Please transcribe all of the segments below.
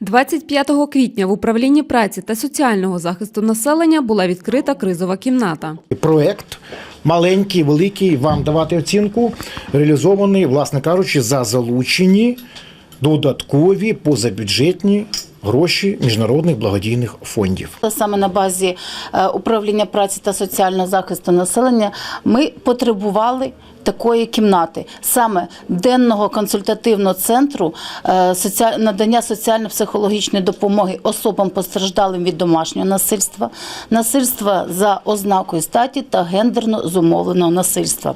25 квітня в управлінні праці та соціального захисту населення була відкрита кризова кімната. Проект маленький, великий, вам давати оцінку, реалізований, власне кажучи, за залучені додаткові позабюджетні гроші міжнародних благодійних фондів. Саме на базі е, управління праці та соціального захисту населення ми потребували такої кімнати, саме денного консультативного центру е, надання соціально-психологічної допомоги особам постраждалим від домашнього насильства, насильства за ознакою статі та гендерно зумовленого насильства.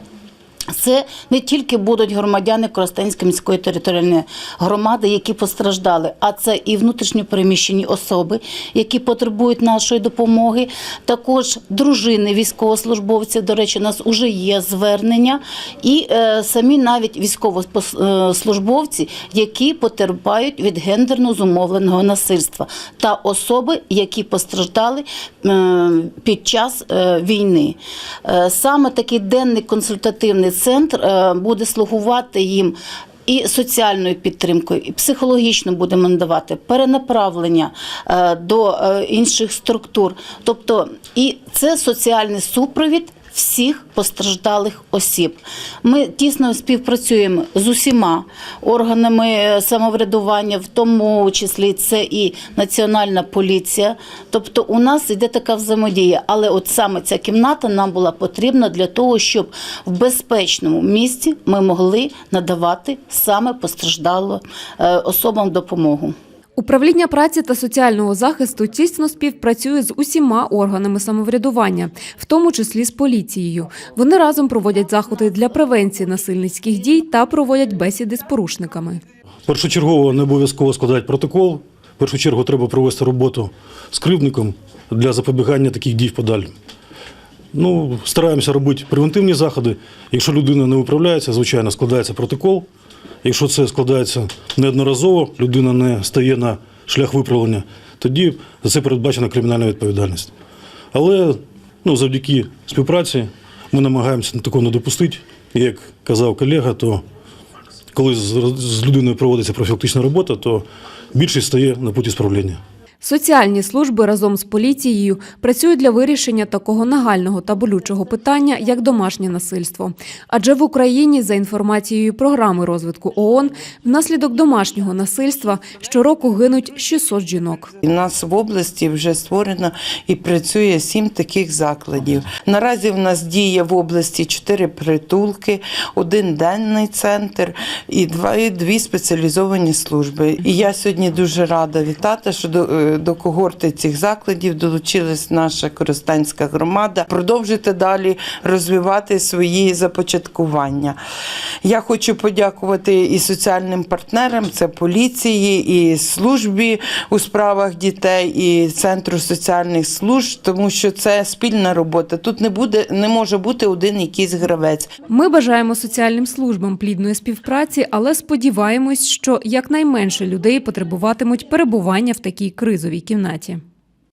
Це не тільки будуть громадяни Коростенської міської територіальної громади, які постраждали, а це і внутрішньо переміщені особи, які потребують нашої допомоги. Також дружини військовослужбовців. До речі, у нас вже є звернення, і е, самі навіть військовослужбовці, які потерпають від гендерно зумовленого насильства, та особи, які постраждали е, під час е, війни. Е, Саме такий денний консультативний центр е, буде слугувати їм. І соціальною підтримкою, і психологічно будемо надавати перенаправлення е, до е, інших структур. Тобто, і це соціальний супровід всіх постраждалих осіб. Ми тісно співпрацюємо з усіма органами самоврядування, в тому числі це і Національна поліція. Тобто у нас йде така взаємодія. Але от саме ця кімната нам була потрібна для того, щоб в безпечному місці ми могли надавати саме постраждалим е, особам допомогу. Управління праці та соціального захисту тісно співпрацює з усіма органами самоврядування, в тому числі з поліцією. Вони разом проводять заходи для превенції насильницьких дій та проводять бесіди з порушниками. Першочергово не обов'язково складати протокол. В першу чергу треба провести роботу з кривдником для запобігання таких дій в подальшому. Ну, стараємося робити превентивні заходи. Якщо людина не управляється, звичайно, складається протокол. Якщо це складається неодноразово, людина не стає на шлях виправлення, тоді за це передбачена кримінальна відповідальність. Але ну, завдяки співпраці ми намагаємося такого не допустити. Як казав колега, то коли з людиною проводиться профілактична робота, то більшість стає на путі справління. Соціальні служби разом з поліцією працюють для вирішення такого нагального та болючого питання, як домашнє насильство. Адже в Україні, за інформацією програми розвитку ООН, внаслідок домашнього насильства щороку гинуть 600 жінок. У нас в області вже створено і працює сім таких закладів. Наразі в нас діє в області чотири притулки, один денний центр і два дві спеціалізовані служби. І я сьогодні дуже рада вітати, що до когорти цих закладів долучилась наша Коростенська громада. Продовжити далі розвивати свої започаткування. Я хочу подякувати і соціальним партнерам, це поліції, і службі у справах дітей, і центру соціальних служб, тому що це спільна робота. Тут не буде, не може бути один якийсь гравець. Ми бажаємо соціальним службам плідної співпраці, але сподіваємось, що якнайменше людей потребуватимуть перебування в такій кризовій кімнаті.